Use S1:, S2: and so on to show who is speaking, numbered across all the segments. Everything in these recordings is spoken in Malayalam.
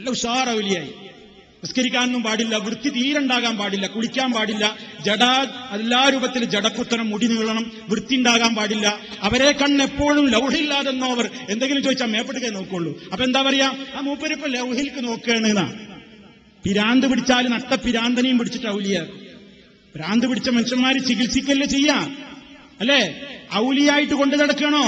S1: നല്ല ഉഷാറൗലിയായി നിസ്കരിക്കാനൊന്നും പാടില്ല വൃത്തി തീരുണ്ടാകാൻ പാടില്ല കുളിക്കാൻ പാടില്ല ജടാ എല്ലാ രൂപത്തിൽ ജടക്കുത്തനം മുടി നീളണം വൃത്തി ഉണ്ടാകാൻ പാടില്ല. അവരെ കണ്ണെപ്പോഴും ലൗഹില്ലാതെന്നോ അവർ എന്തെങ്കിലും ചോദിച്ചാൽ മേപ്പെടുക്കേ നോക്കുള്ളൂ. അപ്പൊ എന്താ പറയാ? ആ മൂപ്പരിപ്പൊ ലൗഹിൽക്ക് നോക്കുകയാണ് പിരാന്ത് പിടിച്ചാൽ നട്ട പിരാന്തനെയും പിടിച്ചിട്ട് ഔലിയ. ഭ്രാന്ത് പിടിച്ച മനുഷ്യന്മാര് ചികിത്സിക്കല്ലേ ചെയ്യാ? അല്ലേ? ഔലിയായിട്ട് കൊണ്ടു നടക്കണോ?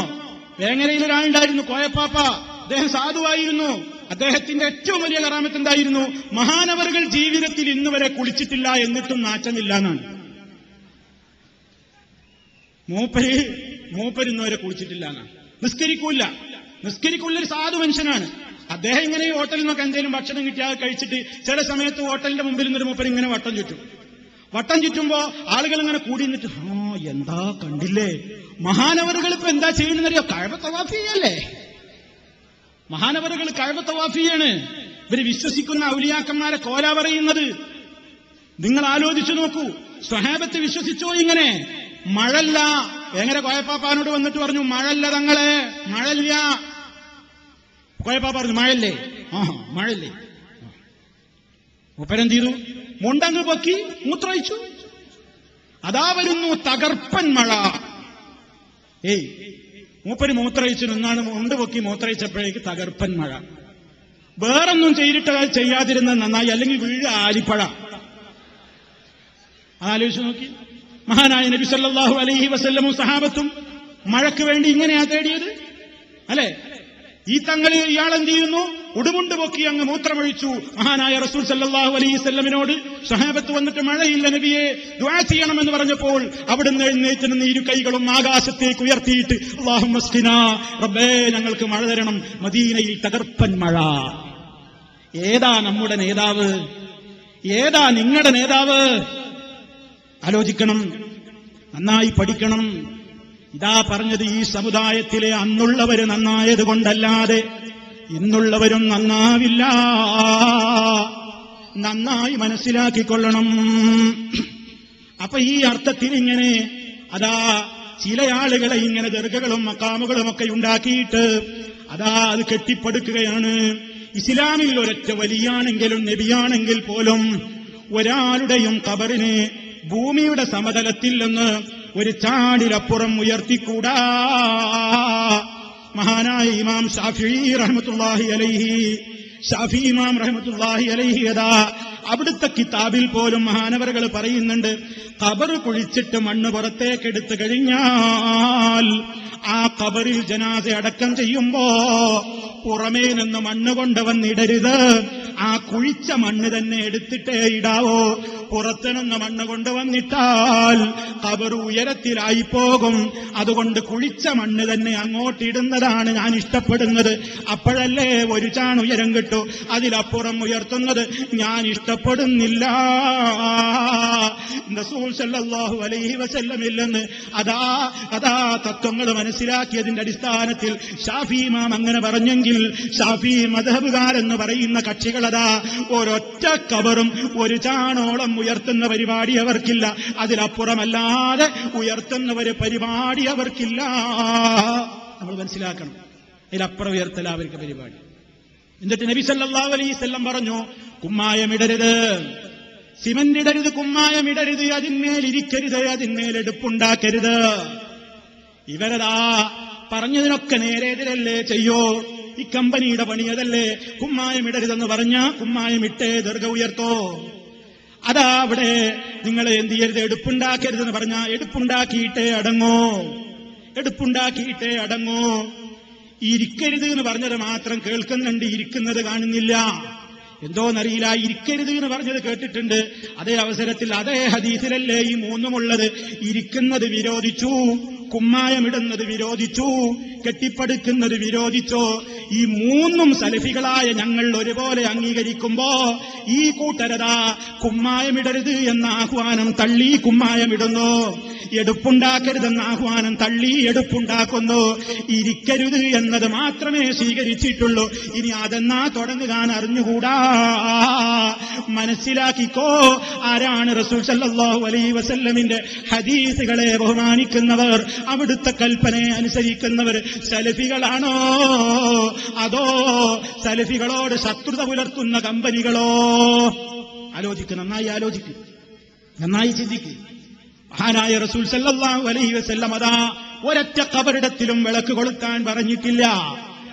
S1: വേങ്ങരയിൽ ഒരാളുണ്ടായിരുന്നു കോയപ്പാപ്പ. അദ്ദേഹം സാധുവായിരുന്നു. അദ്ദേഹത്തിന്റെ ഏറ്റവും വലിയ കറാമത്ത് എന്തായിരുന്നു? മഹാനവറുകൾ ജീവിതത്തിൽ ഇന്ന് വരെ കുളിച്ചിട്ടില്ല എന്നിട്ടും നാറ്റമില്ല എന്നാണ് മൂപ്പര് മൂപ്പര് ഇന്ന് വരെ കുളിച്ചിട്ടില്ല എന്നാണ് നിസ്കരിക്കൂല നിസ്കരിക്കുള്ളൊരു സാധു മനുഷ്യനാണ്. അദ്ദേഹം ഇങ്ങനെ ഈ ഹോട്ടലിൽ നിന്നൊക്കെ എന്തെങ്കിലും ഭക്ഷണം കിട്ടിയാൽ കഴിച്ചിട്ട് ചില സമയത്ത് ഹോട്ടലിന്റെ മുമ്പിൽ നിന്നൊരു മൂപ്പര് ഇങ്ങനെ വട്ടം ചുറ്റും. വട്ടം ചുറ്റുമ്പോ ആളുകൾ ഇങ്ങനെ കൂടി നിന്നിട്ട് ആ എന്താ കണ്ടില്ലേ? മഹാനവറുകൾ ഇപ്പൊ എന്താ ചെയ്യുന്നറിയോ കഴവ തവാഫിയല്ലേ? മഹാനവറുകൾ കഴവത്തവാഫിയാണ് ഇവർ വിശ്വസിക്കുന്ന ഔലിയാക്കന്മാരെ കോല പറയുന്നത്. നിങ്ങൾ ആലോചിച്ചു നോക്കൂ. സ്വഹാബത്ത് വിശ്വസിച്ചോ ഇങ്ങനെ? മഴല്ല. എങ്ങനെ കോയപ്പാപ്പാനോട് വന്നിട്ട് പറഞ്ഞു മഴല്ല തങ്ങളെ മഴല്ല. കോയപ്പാപ്പ പറഞ്ഞു മഴല്ലേ? ആ മഴല്ലേ. ഒപ്പരം ചെയ്തു? മുണ്ടങ്ങ് പൊക്കി മൂത്രയിച്ചു അതാ വരുന്നു തകർപ്പൻ മഴ. ഏയ് മൂപ്പര് മൂത്രയിച്ചു നിന്നാണ് മുണ്ട് പൊക്കി മൂത്രയിച്ചപ്പോഴേക്ക് തകർപ്പൻ മഴ. വേറൊന്നും ചെയ്തിട്ട് ചെയ്യാതിരുന്ന നന്നായി. അല്ലെങ്കിൽ വീഴ ആലിപ്പഴ. ആലോചിച്ച് നോക്കി. മഹാനായ നബി സല്ലാഹു അലൈഹി വസല്ലമും സഹാബത്തും മഴയ്ക്ക് വേണ്ടി ഇങ്ങനെയാ തേടിയത്? അല്ലെ? ഈ തങ്ങൾ ഇയാൾ എന്ത് ചെയ്യുന്നു? ഉടുമുണ്ട് പൊക്കി അങ്ങ് മൂത്രമൊഴിച്ചു. മഹാനായ റസൂൽ സല്ലാഹു അലൈഹി വസല്ലമിനോട് സഹാബത്ത് വന്നിട്ട് മഴയില്ല നബിയെ ദ്വാ ചെയ്യണമെന്ന് പറഞ്ഞപ്പോൾ അവിടുന്ന് എഴുന്നേറ്റ് നിന്ന് ഇരു കൈകളും ആകാശത്തേക്ക് ഉയർത്തിയിട്ട് റബ്ബേ ഞങ്ങൾക്ക് മഴ തരണം. മദീനയിൽ തകർപ്പൻ മഴ. ഏതാ നമ്മുടെ നേതാവ്? ഏതാ നിങ്ങളുടെ നേതാവ്? ആലോചിക്കണം നന്നായി പഠിക്കണം. ഇതാ പറഞ്ഞത് ഈ സമുദായത്തിലെ അന്നുള്ളവര് നന്നായത് കൊണ്ടല്ലാതെ ഇന്നുള്ളവരും നന്നാവില്ല. നന്നായി മനസ്സിലാക്കിക്കൊള്ളണം. അപ്പൊ ഈ അർത്ഥത്തിൽ ഇങ്ങനെ അതാ ചില ആളുകളെ ഇങ്ങനെ ദർഗകളും മക്കാമുകളും ഒക്കെ ഉണ്ടാക്കിയിട്ട് അതാ അത് കെട്ടിപ്പടുക്കുകയാണ്. ഇസ്ലാമിൽ ഒരൊറ്റ വലിയാണെങ്കിലും നബിയാണെങ്കിൽ പോലും ഒരാളുടെയും കബറിന് ഭൂമിയുടെ സമതലത്തിൽ നിന്ന് ഒരു ചാടിലപ്പുറം ഉയർത്തിക്കൂടാ. മഹാനായ ഇമാം ഷാഫി റഹ്മത്തുള്ളാഹി അലൈഹി. ഷാഫി ഇമാം റഹമത്തുല്ലാഹി അലൈഹി അതാ അവിടുത്തെ കിതാബിൽ പോലും മഹാനവറുകൾ പറയുന്നുണ്ട് കബർ കുഴിച്ചിട്ട് മണ്ണ് പുറത്തേക്കെടുത്തു കഴിഞ്ഞാൽ ആ കബറിൽ ജനാസ അടക്കം ചെയ്യുമ്പോ പുറമേ നിന്ന് മണ്ണ് കൊണ്ടുവന്നിടരുത് ആ കുഴിച്ച മണ്ണ് തന്നെ എടുത്തിട്ടേ ഇടാവോ. പുറത്തുനിന്ന് മണ്ണ് കൊണ്ടുവന്നിട്ടാൽ കബർ ഉയരത്തിലായി പോകും. അതുകൊണ്ട് കുഴിച്ച മണ്ണ് തന്നെ അങ്ങോട്ടിടുന്നതാണ് ഞാൻ ഇഷ്ടപ്പെടുന്നത്. അപ്പോഴല്ലേ ഒരു ചാൺ ഉയരം കിട്ടൂ. അതിലപ്പുറം ഉയർത്തുന്നത് ഞാൻ ഇഷ്ടപ്പെടുന്നില്ല. റസൂൽ അലൈഹി വസല്ലമില്ലെന്ന് അതാ അതാ തത്വങ്ങൾ മനസ്സിലാക്കിയതിന്റെ അടിസ്ഥാനത്തിൽ ഷാഫി ഇമാം അങ്ങനെ പറഞ്ഞെങ്കിൽ ഷാഫി മധബുകാരെന്ന് പറയുന്ന കക്ഷികൾ കക്ഷികളതാ ഒരൊറ്റ കബറും ഒരു ചാണോളം ഉയർത്തുന്ന പരിപാടി അവർക്കില്ല. അതിലപ്പുറമല്ലാതെ ഉയർത്തുന്ന ഒരു പരിപാടി അവർക്കില്ല. നമ്മൾ മനസ്സിലാക്കണം. അതിലപ്പുറം ഉയർത്തല അവർക്ക് പരിപാടി. എന്നിട്ട് നബി സല്ലല്ലാഹു അലൈഹി എല്ലാം പറഞ്ഞു കുമ്മായമിടരുത് സിമന്റ് ഇടരുത് കുമ്മായം ഇടരുത് അതിന്മേൽ ഇരിക്കരുത് അതിന്മേൽ എടുപ്പുണ്ടാക്കരുത്. ഇവരതാ പറഞ്ഞതിനൊക്കെ നേരെതിരല്ലേ ചെയ്യോ? ഈ കമ്പനിയുടെ പണിയതല്ലേ കുമ്മായം ഇടരുതെന്ന് പറഞ്ഞ കുമ്മായം ഇട്ടേ ദീർഘ ഉയർത്തോ? അതാ അവിടെ നിങ്ങൾ എന്ത് ചെയ്യരുത്? എടുപ്പുണ്ടാക്കരുതെന്ന് പറഞ്ഞ എടുപ്പുണ്ടാക്കിയിട്ടേ അടങ്ങോ? എടുപ്പുണ്ടാക്കിയിട്ടേ അടങ്ങോ? ഇരിക്കരുത് എന്ന് പറഞ്ഞത് മാത്രം കേൾക്കുന്നുണ്ട് ഇരിക്കുന്നത് കാണുന്നില്ല. എന്തോന്നറിയില്ല ഇരിക്കരുത് എന്ന് പറഞ്ഞത് കേട്ടിട്ടുണ്ട്. അതേ അവസരത്തിൽ അതേ ഹദീസിലല്ലേ ഈ മൂന്നുമുള്ളത്. ഇരിക്കുന്നത് വിരോധിച്ചു കുമ്മായമിടുന്നത് വിരോധിച്ചു കെട്ടിപ്പടുക്കുന്നത് വിരോധിച്ചോ ഈ മൂന്നും സലഫികളായ ഞങ്ങൾ ഒരുപോലെ അംഗീകരിക്കുമ്പോ ഈ കൂട്ടരതാ കുമ്മായമിടരുത് എന്ന ആഹ്വാനം തള്ളി കുമ്മായമിടുന്നു. എടുപ്പുണ്ടാക്കരുതെന്ന ആഹ്വാനം തള്ളി എടുപ്പുണ്ടാക്കുന്നു. ഇരിക്കരുത് എന്നത് മാത്രമേ സ്വീകരിച്ചിട്ടുള്ളൂ. ഇനി അതെന്നാ തുടങ്ങുകാൻ അറിഞ്ഞുകൂടാ? മനസ്സിലാക്കിക്കോ ആരാണ് റസൂൽ സല്ലാഹു അലൈ വസല്ലമിന്റെ ഹദീസുകളെ ബഹുമാനിക്കുന്നവർ അവിടുത്തെ കൽപ്പനയെ അനുസരിക്കുന്നവർ സലഫികളാണോ അതോ സലഫികളോട് ശത്രുത പുലർത്തുന്ന കമ്പനികളോ? ആലോചിക്ക് നന്നായി ആലോചിക്ക്. നന്നായി ചിന്തിക്ക്. മഹാനായ റസൂൽ സല്ലല്ലാഹു അലൈഹി വസല്ലം അതാ ഒരൊറ്റ കബറിടത്തിലും വിളക്ക് കൊളുത്താൻ പറഞ്ഞിട്ടില്ല.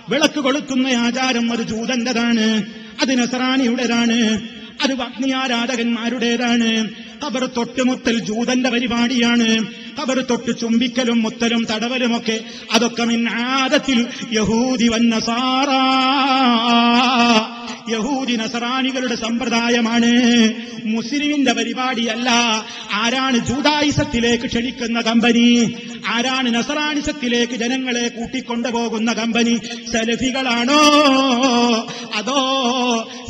S1: വിളക്ക് കൊളുത്തുന്ന ആചാരം അത് ജൂതന്റേതാണ് അത് നസറാണിയുടേതാണ് അത് അഗ്നി ആരാധകന്മാരുടേതാണ് കബർ തൊട്ടുമുത്തൽ ജൂതന്റെ പരിപാടിയാണ്. കബർ തൊട്ട് ചുംബിക്കലും മുത്തലും തടവലുമൊക്കെ അതൊക്കെ മിന്നാദത്തിൽ യഹൂദി വന്ന സാറാ യഹൂദി നസറാനികളുടെ സമ്പ്രദായമാണ്. മുസ്ലിമിന്റെ പരിപാടിയല്ല ആരാണ് ജൂതായിസത്തിലേക്ക് ക്ഷണിക്കുന്ന കമ്പനി ആരാണ് നസറാനിസത്തിലേക്ക് ജനങ്ങളെ കൂട്ടിക്കൊണ്ടുപോകുന്ന കമ്പനി സലഫികളാണോ? അതോ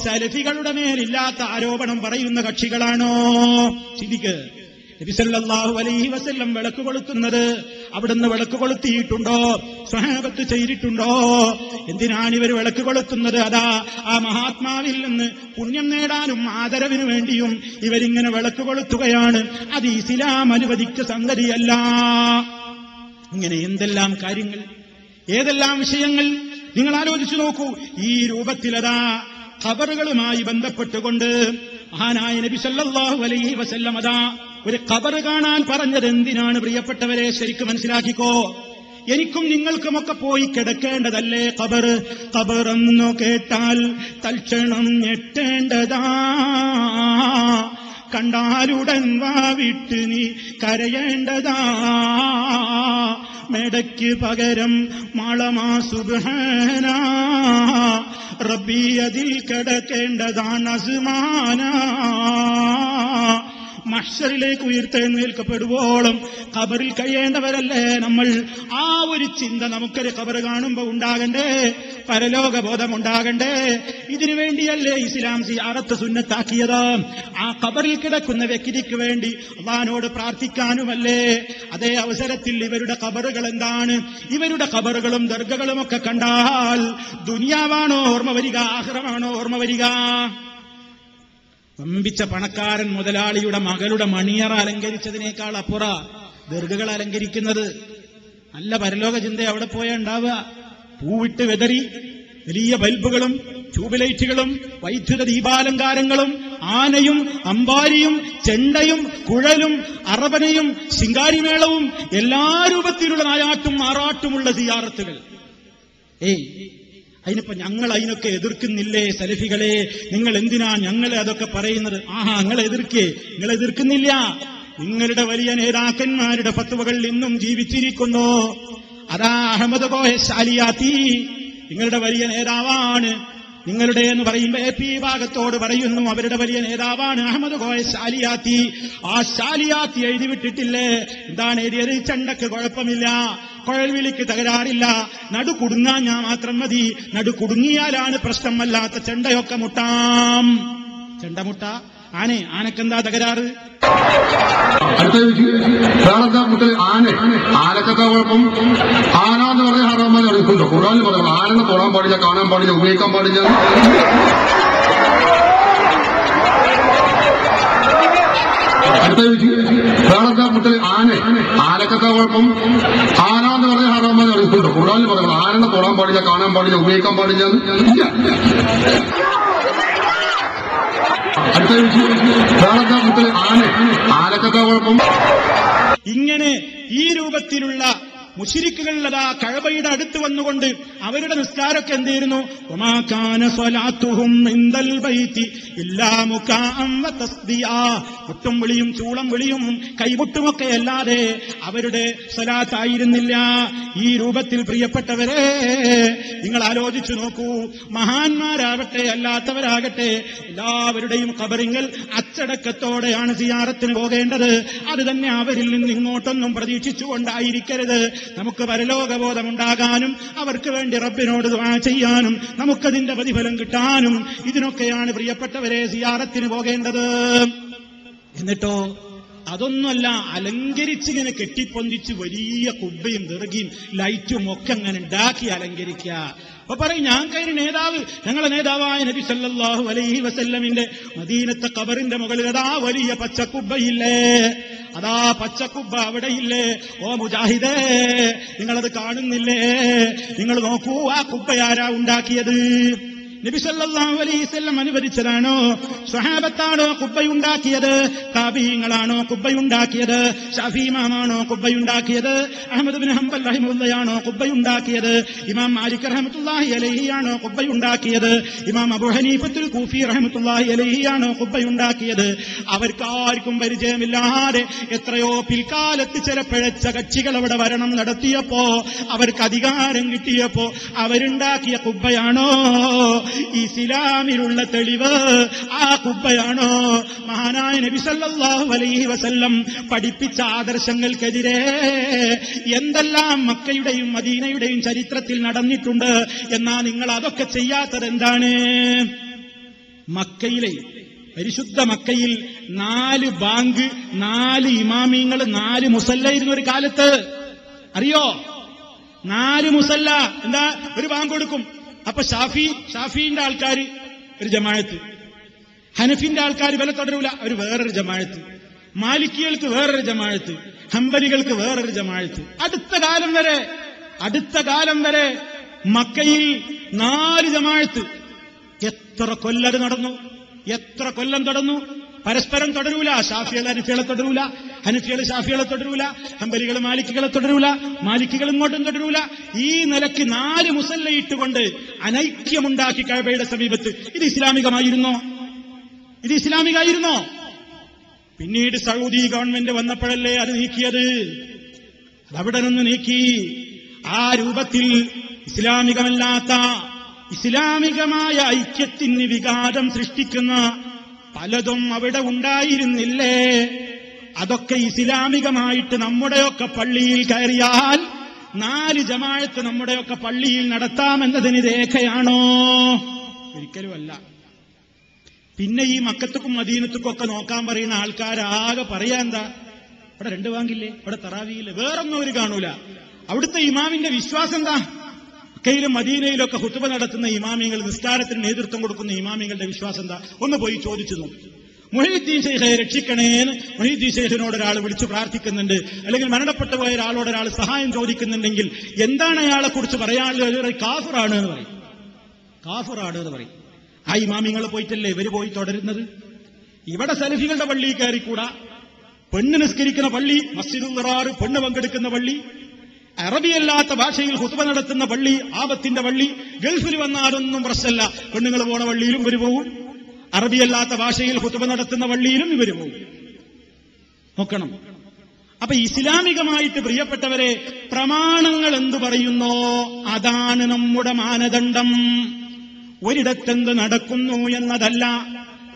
S1: സലഫികളുടെ മേലില്ലാത്ത ആരോപണം പറയുന്ന കക്ഷികളാണോ? ചിന്തിക്ക്. നബിസല്ലാഹു അലൈഹി വസല്ലം വിളക്ക് കൊളുത്തുന്നത് അവിടുന്ന് വിളക്ക് കൊളുത്തിയിട്ടുണ്ടോ? സഹാബത്ത് ചെയ്തിട്ടുണ്ടോ? എന്തിനാണ് ഇവർ വിളക്ക് കൊളുത്തുന്നത്? അതാ ആ മഹാത്മാവിൽ നിന്ന് പുണ്യം നേടാനും ആദരവിനു വേണ്ടിയും ഇവരിങ്ങനെ വിളക്ക് കൊളുത്തുകയാണ്. അത് ഇസ്ലാം അനുവദിച്ച സംഗതിയല്ല. ഇങ്ങനെ എന്തെല്ലാം കാര്യങ്ങൾ? ഏതെല്ലാം വിഷയങ്ങൾ? നിങ്ങൾ ആലോചിച്ചു നോക്കൂ. ഈ രൂപത്തിലതാ ഖബറുകളുമായി ബന്ധപ്പെട്ടുകൊണ്ട് മഹാനായ നബി സല്ലല്ലാഹു അലൈഹി വസല്ലം അതാ ഒരു കബർ കാണാൻ പറഞ്ഞത് എന്തിനാണ് പ്രിയപ്പെട്ടവരെ? ശരിക്കും മനസ്സിലാക്കിക്കോ. എനിക്കും നിങ്ങൾക്കുമൊക്കെ പോയി കിടക്കേണ്ടതല്ലേ കബർ കബറെന്നു കേട്ടാൽ തൽക്ഷണം ഞെട്ടേണ്ടതാ. കണ്ടാലുടൻ വാ വിട്ട് നീ കരയേണ്ടതാ. മെടയ്ക്ക് പകരം മാളമാ സുബാന റബ്ബി അതിൽ കിടക്കേണ്ടതാണ് അസുമാന മഷറിലേക്ക് ഉയർത്തെഴുന്നേൽക്കപ്പെടുവോളം ഖബറിൽ കഴിയേണ്ടവരല്ലേ നമ്മൾ? ആ ഒരു ചിന്ത നമുക്കൊരു ഖബർ കാണുമ്പോൾ ഉണ്ടാകണ്ടേ? പരലോകബോധം ഉണ്ടാകണ്ടേ ഇതിനു വേണ്ടിയല്ലേ ഇസ്ലാം സിയാറത്ത് സുന്നത്താക്കിയത്? ആ ഖബറിൽ കിടക്കുന്ന വ്യക്തിക്ക് വേണ്ടി അള്ളഹാനോട് പ്രാർത്ഥിക്കാനുമല്ലേ? അതേ അവസരത്തിൽ ഇവരുടെ ഖബറുകൾ എന്താണ്? ഇവരുടെ ഖബറുകളും ദർഗകളും ഒക്കെ കണ്ടാൽ ദുനിയാവാണോ ഓർമ്മ വരിക ആഹ്റമാണോ ഓർമ്മ വരിക? വമ്പിച്ച പണക്കാരൻ മുതലാളിയുടെ മകളുടെ മണിയറ അലങ്കരിച്ചതിനേക്കാൾ അപ്പുറ ദീർഘകൾ അലങ്കരിക്കുന്നത്. നല്ല പരലോക ചിന്ത അവിടെ പോയാ ഉണ്ടാവുക. പൂവിട്ട് വെതറി വലിയ ബൾബുകളും ട്യൂബ്ലൈറ്റുകളും വൈദ്യുത ദീപാലങ്കാരങ്ങളും ആനയും അമ്പാരിയും ചെണ്ടയും കുഴലും അറബനയും ശിങ്കാരിമേളവും എല്ലാ രൂപത്തിലുള്ള നായാട്ടും ആറാട്ടുമുള്ള സിയാറത്തുകൾ. ഏയ് അതിനിപ്പോ ഞങ്ങൾ അതിനൊക്കെ എതിർക്കുന്നില്ലേ സലഫികളെ? നിങ്ങൾ എന്തിനാ ഞങ്ങളെ അതൊക്കെ പറയുന്നത്? ആഹാ നിങ്ങൾ എതിർക്കേ? നിങ്ങൾ എതിർക്കുന്നില്ല. നിങ്ങളുടെ വലിയ നേതാക്കന്മാരുടെ ഫത്വകൾ ഇന്നും ജീവിച്ചിരിക്കുന്നു. അതാ അഹമ്മദ് കോഹെ ശാലിയാത്തി നിങ്ങളുടെ വലിയ നേതാവാണ് നിങ്ങളുടെ എന്ന് പറയുമ്പോ എ പി ഭാഗത്തോട് പറയുന്നു അവരുടെ വലിയ നേതാവാണ് അഹമ്മദ് കോയ ശാലിയാത്തി. ആ ശാലിയാത്തി എഴുതി വിട്ടിട്ടില്ലേ. എന്താണ് എഴുതിയത്? ചണ്ടക്ക് കുഴപ്പമില്ല. കുഴൽവിളിക്ക് തകരാറില്ല. നടു കുടുങ്ങാൻ ഞാൻ മാത്രം മതി. നടു കുടുങ്ങിയാലാണ് പ്രശ്നമല്ലാത്ത ചെണ്ടയൊക്കെ മുട്ടാം. ചെണ്ടമുട്ട? ആനെ ആനക്കെന്താ തകരാറ്?
S2: അടുത്ത വേറെന്താ മുട്ട് ആന ആനക്കൊക്കെ കുഴപ്പം? ആന എന്ന് പറഞ്ഞ അറിയിക്കുന്നുണ്ടോ ഖുറാനിൽ പറഞ്ഞു ആനനെ തൊടാൻ പാടില്ല കാണാൻ പാടില്ല ഉപയോഗിക്കാൻ പാടില്ല. അടുത്ത വേറെന്താ മുട്ട് ആന. ആനക്കൊക്കെ കുഴപ്പം. ആന എന്ന് പറഞ്ഞ ഹറാമെന്ന് അറിയിക്കുന്നുണ്ടോ ഖുറാനിൽ പറഞ്ഞു ആനനെ തൊടാൻ പാടില്ല കാണാൻ പാടില്ല ഉപയോഗിക്കാൻ പാടില്ല. ഇല്ല ആന. ആനക്കൊക്കെ കുഴപ്പം.
S1: ഇങ്ങനെ ഈ രൂപത്തിലുള്ള മുഷിരിക്കുകളിലതാ കഴബയുടെ അടുത്ത് വന്നുകൊണ്ട് അവരുടെ നിസ്കാരമൊക്കെ എന്തായിരുന്നു ഒട്ടും വിളിയും ചൂളം വിളിയും കൈമുട്ടുമൊക്കെ അല്ലാതെ അവരുടെ സ്വലാത്തായിരുന്നില്ല. ഈ രൂപത്തിൽ പ്രിയപ്പെട്ടവരെ നിങ്ങൾ ആലോചിച്ചു നോക്കൂ. മഹാന്മാരാകട്ടെ അല്ലാത്തവരാകട്ടെ എല്ലാവരുടെയും കബറിങ്ങൾ അച്ചടക്കത്തോടെയാണ് സിയാറത്തിന് പോകേണ്ടത്. അത് തന്നെ അവരിൽ നിന്ന് ഇങ്ങോട്ടൊന്നും പ്രതീക്ഷിച്ചുകൊണ്ടായിരിക്കരുത്. നമുക്ക് പരലോകബോധമുണ്ടാകാനും അവർക്ക് വേണ്ടി റബ്ബിനോട് ദുആ ചെയ്യാനും നമുക്കതിന്റെ പ്രതിഫലം കിട്ടാനും ഇതിനൊക്കെയാണ് പ്രിയപ്പെട്ടവരെ സിയാറത്തിന് പോകേണ്ടത്. എന്നിട്ടോ അതൊന്നുമല്ല അലങ്കരിച്ചിങ്ങനെ കെട്ടിപ്പൊന്തിച്ച് വലിയ കുബ്ബയും ദീർഘയും ലൈറ്റും ഒക്കെ അങ്ങനെ ഉണ്ടാക്കി അലങ്കരിക്കുക. അപ്പൊ പറയും ഞാൻ കയറി നേതാവ് ഞങ്ങളെ നേതാവായ നബി സല്ലാഹു അലൈഹി വസല്ലമിന്റെ മദീനത്തെ കബറിന്റെ മുകളിൽ അതാ വലിയ പച്ചക്കുബ്ബയില്ലേ? അതാ പച്ചക്കുബ്ബ അവിടെയില്ലേ? ഓ മുജാഹിദേ നിങ്ങളത് കാണുന്നില്ലേ? നിങ്ങൾ നോക്കൂ ആ കുബ്ബയാരാ ഉണ്ടാക്കിയത്. നബി സല്ലല്ലാഹു അലൈഹി വസല്ലം അനുവദിച്ചതാണോ? സ്വഹാബത്താണോ കുബ്ബയുണ്ടാക്കിയത്? താബീങ്ങളാണോ കുബ്ബയുണ്ടാക്കിയത്? ഷഫീമാണോ കുബ്ബയുണ്ടാക്കിയത്? അഹമ്മദ് ബിൻ ഹംബൽ റഹിമുള്ളയാണോ കുബ്ബയുണ്ടാക്കിയത്? ഇമാം മാലിക് റഹമത്തുല്ലാഹി അലഹിയാണോ കുബ്ബയുണ്ടാക്കിയത്? ഇമാം അബു ഹനീഫത്തുൽ കൂഫി റഹ്മത്തുള്ളാഹി അലഹിയാണോ കുബ്ബയുണ്ടാക്കിയത്? അവർക്കാർക്കും പരിചയമില്ലാതെ എത്രയോ പിൽക്കാലത്ത് ചില പിഴച്ച കക്ഷികൾ അവിടെ വരണം നടത്തിയപ്പോ അവർക്ക് അധികാരം കിട്ടിയപ്പോ അവരുണ്ടാക്കിയ കുബ്ബയാണോ? ഇസ്ലാമിലുള്ള തെളിവ് ആ കുബ്ബയാണോ? മഹാനായ നബി സല്ലല്ലാഹു അലൈഹി വസല്ലം പഠിപ്പിച്ച ആദർശങ്ങൾക്കെതിരെ എന്തെല്ലാം മക്കയുടെയും മദീനയുടെയും ചരിത്രത്തിൽ നടന്നിട്ടുണ്ട് എന്നാ നിങ്ങൾ അതൊക്കെ ചെയ്യാത്തത് എന്താണ്? മക്കയിലെ പരിശുദ്ധ മക്കയിൽ നാല് ബാങ്ക് നാല് ഇമാമിങ്ങൾ നാല് മുസല്ലായിരുന്നു ഒരു കാലത്ത്. അറിയോ? നാല് മുസല്ല. എന്താ? ഒരു ബാങ്ക് കൊടുക്കും. അപ്പൊ ഷാഫി ഷാഫിന്റെ ആൾക്കാർ ഒരു ജമായത്ത്. ഹനഫിന്റെ ആൾക്കാർ വില തുടരൂല ഒരു വേറൊരു ജമായത്ത്. മാലിക്കികൾക്ക് വേറൊരു ജമായത്ത്. ഹംബലികൾക്ക് വേറൊരു ജമായത്ത്. അടുത്ത കാലം വരെ അടുത്ത കാലം വരെ മക്കയിൽ നാല് ജമായത്ത്. എത്ര കൊല്ലത് നടന്നു? എത്ര കൊല്ലം തുടർന്നു? പരസ്പരം തുടരൂല. ഷാഫികൾ ഹനഫികളെ തുടരൂല. ഹനഫികൾ ഷാഫികളെ തുടരൂല. ഹംബലികൾ മാലിക്കുകളെ തുടരൂല. മാലിക്കുകൾ ഇങ്ങോട്ടും തുടരൂല. ഈ നിലയ്ക്ക് നാല് മുസല്ലയിട്ടുകൊണ്ട് അനൈക്യമുണ്ടാക്കി കഴബയുടെ സമീപത്ത്. ഇത് ഇസ്ലാമികമായിരുന്നോ? ഇത് ഇസ്ലാമികമായിരുന്നോ? പിന്നീട് സൗദി ഗവൺമെന്റ് വന്നപ്പോഴല്ലേ അത് നീക്കിയത്? അതവിടെ നിന്ന് നീക്കി. ആ രൂപത്തിൽ ഇസ്ലാമികമല്ലാത്ത ഇസ്ലാമികമായ ഐക്യത്തിന് വികാരം സൃഷ്ടിക്കുന്ന പലതും അവിടെ ഉണ്ടായിരുന്നില്ലേ? അതൊക്കെ ഇസ്ലാമികമായിട്ട് നമ്മുടെയൊക്കെ പള്ളിയിൽ കയറിയാൽ നാല് ജമാഴത്ത് നമ്മുടെയൊക്കെ പള്ളിയിൽ നടത്താമെന്നതിന് രേഖയാണോ? ഒരിക്കലുമല്ല. പിന്നെ ഈ മക്കത്തുക്കും മദീനത്തുക്കും ഒക്കെ നോക്കാൻ പറയുന്ന ആൾക്കാരാകെ പറയാ എന്താ? ഇവിടെ രണ്ട് വാങ്ങില്ലേ? ഇവിടെ തറാവിയില്ല വേറൊന്നും ഒരു കാണൂല. അവിടുത്തെ ഇമാമിന്റെ വിശ്വാസം എന്താ? മക്കയിലും മദീനയിലൊക്കെ ഹുത്തുബ നടത്തുന്ന ഇമാമിങ്ങൾ നിസ്കാരത്തിന് നേതൃത്വം കൊടുക്കുന്ന ഇമാമിങ്ങളുടെ വിശ്വാസം എന്താ? ഒന്ന് പോയി ചോദിച്ചു നോക്കും. മൊഹീദ്ദീൻ ശൈഖയെ രക്ഷിക്കണേന്ന് മൊഹീദ്ദീൻ ശൈഖിനോട് ഒരാൾ വിളിച്ചു പ്രാർത്ഥിക്കുന്നുണ്ട്. അല്ലെങ്കിൽ മരണപ്പെട്ടു പോയ ഒരാളോട് ഒരാൾ സഹായം ചോദിക്കുന്നുണ്ടെങ്കിൽ എന്താണ് അയാളെ കുറിച്ച് പറയാനുള്ളത്? കാഫുറാണ് എന്ന് പറയും. കാഫുറാണ് എന്ന് പറയും. ആ ഇമാമിങ്ങൾ പോയിട്ടല്ലേ ഇവർ പോയി തുടരുന്നത്? ഇവിടെ സലഫികളുടെ പള്ളിയിൽ കയറിക്കൂടാ. പെണ്ണ് നിസ്കരിക്കുന്ന പള്ളി മസ്ജിദ് പെണ്ണ് പങ്കെടുക്കുന്ന പള്ളി. അറബിയല്ലാത്ത ഭാഷയിൽ ഹുത്തുബ നടത്തുന്ന പള്ളി ആപത്തിന്റെ പള്ളി ഗൾഫിൽ വന്നാലൊന്നും പ്രശ്നമല്ല. പെണ്ണുങ്ങൾ പോണ പള്ളിയിലും ഇവർ പോകും അറബിയല്ലാത്ത ഭാഷയിൽ ഹുത്തുബ നടത്തുന്ന പള്ളിയിലും ഇവർ പോകും നോക്കണം. അപ്പൊ ഇസ്ലാമികമായിട്ട് പ്രിയപ്പെട്ടവരെ പ്രമാണങ്ങൾ എന്തു പറയുന്നോ അതാണ് നമ്മുടെ മാനദണ്ഡം. ഒരിടത്തെന്ത് നടക്കുന്നു എന്നതല്ല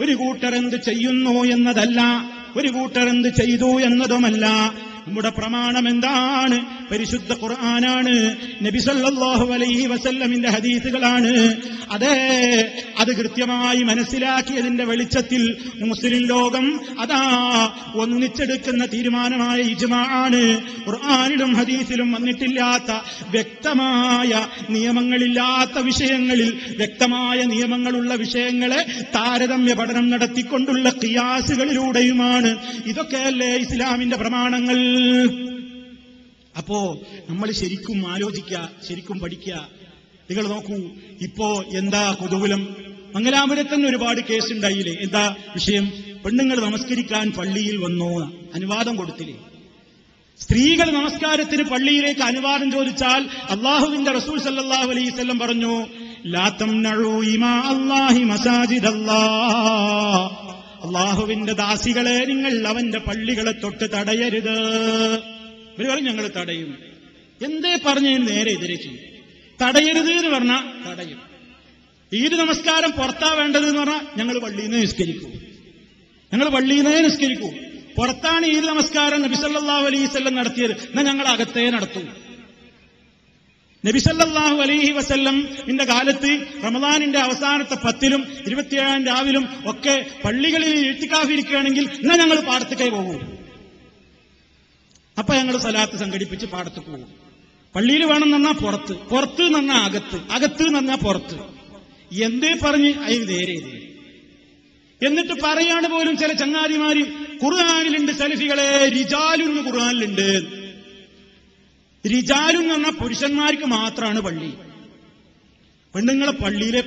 S1: ഒരു കൂട്ടർ കൂട്ടരെന്ത് ചെയ്യുന്നു എന്നതല്ല ഒരു കൂട്ടർ കൂട്ടരെന്ത് ചെയ്തു എന്നതുമല്ല നമ്മുടെ പ്രമാണം എന്താണ്? പരിശുദ്ധ ഖുർആനാണ്. നബിസല്ലാഹു അലൈഹി വസല്ലമിന്റെ ഹദീസുകളാണ്. അതെ അത് കൃത്യമായി മനസ്സിലാക്കിയതിന്റെ വെളിച്ചത്തിൽ മുസ്ലിം ലോകം അതാ ഒന്നിച്ചെടുക്കുന്ന തീരുമാനമായ ഇജ്മാണ് ഖുർആാനിലും ഹദീസിലും വന്നിട്ടില്ലാത്ത വ്യക്തമായ നിയമങ്ങളില്ലാത്ത വിഷയങ്ങളിൽ വ്യക്തമായ നിയമങ്ങളുള്ള വിഷയങ്ങളെ താരതമ്യ പഠനം നടത്തിക്കൊണ്ടുള്ള കിയാസുകളിലൂടെയുമാണ് ഇതൊക്കെയല്ലേ ഇസ്ലാമിന്റെ പ്രമാണങ്ങൾ? അപ്പോ നമ്മൾ ശരിക്കും ആലോചിക്കുക ശരിക്കും പഠിക്കുക നിങ്ങൾ നോക്കൂ ഇപ്പോ എന്താ കുതൂഹലം മംഗലാപുരത്തന്നെ ഒരുപാട് കേസ് ഉണ്ടായില്ലേ? എന്താ വിഷയം? പെണ്ണുങ്ങൾ നമസ്കരിക്കാൻ പള്ളിയിൽ വന്നോ അനുവാദം കൊടുത്തില്ലേ? സ്ത്രീകൾ നമസ്കാരത്തിന് പള്ളിയിലേക്ക് അനുവാദം ചോദിച്ചാൽ അള്ളാഹുവിന്റെ റസൂൽ സല്ലാഹു അലൈഹി വസല്ലം പറഞ്ഞു ലാത്തം ഇമാ അല്ലാഹി മസാജിദല്ലാ. അള്ളാഹുവിന്റെ ദാസികളെ നിങ്ങൾ അവന്റെ പള്ളികളെ തൊട്ട് തടയരുത്. ഇവർ പറഞ്ഞു ഞങ്ങൾ തടയും. എന്തേ പറഞ്ഞു നേരെ എതിരെ ചെയ്യും? തടയരുത് എന്ന് പറഞ്ഞാൽ തടയും. ഈര് നമസ്കാരം പുറത്താ വേണ്ടത് എന്ന് പറഞ്ഞാൽ ഞങ്ങൾ പള്ളിയിൽ നിന്ന് നിസ്കരിക്കൂ. ഞങ്ങൾ പള്ളിയിൽ നിന്ന് നിസ്കരിക്കൂ. പുറത്താണ് ഈര് നമസ്കാരം നബിസല്ലാ അലൈസ് നടത്തിയത്. എന്നാൽ ഞങ്ങൾ അകത്തേ നടത്തൂ. നബിസല്ലാഹു അലൈഹി വസല്ലം ഇന്റെ കാലത്ത് റമദാനിന്റെ അവസാനത്തെ പത്തിലും ഇരുപത്തിയേഴാം രാവിലും ഒക്കെ പള്ളികളിൽ ഇട്ടിക്കാഫിരിക്കുകയാണെങ്കിൽ ഇന്നെ ഞങ്ങൾ പാടത്തേക്കേ പോകൂ. അപ്പൊ ഞങ്ങൾ സ്ഥലത്ത് സംഘടിപ്പിച്ച് പാടത്ത് പോകും. പള്ളിയിൽ വേണം നന്നാ പുറത്ത് പുറത്ത് നന്നാ അകത്ത് അകത്ത് നന്നാ പുറത്ത്. എന്തേ പറഞ്ഞ് അതിന് നേരെ എന്നിട്ട് പറയാണ് പോലും ചില ചങ്ങാതിമാര് ഖുർആാനിലുണ്ട് സലഫികളെ റിജാലുന്ന് ഖുർആാനിലുണ്ട്. റിജാലുന്ന് എന്ന പുരുഷന്മാർക്ക് മാത്രമാണ് പള്ളി. പെണ്ണുങ്ങളെ പള്ളിയിലെ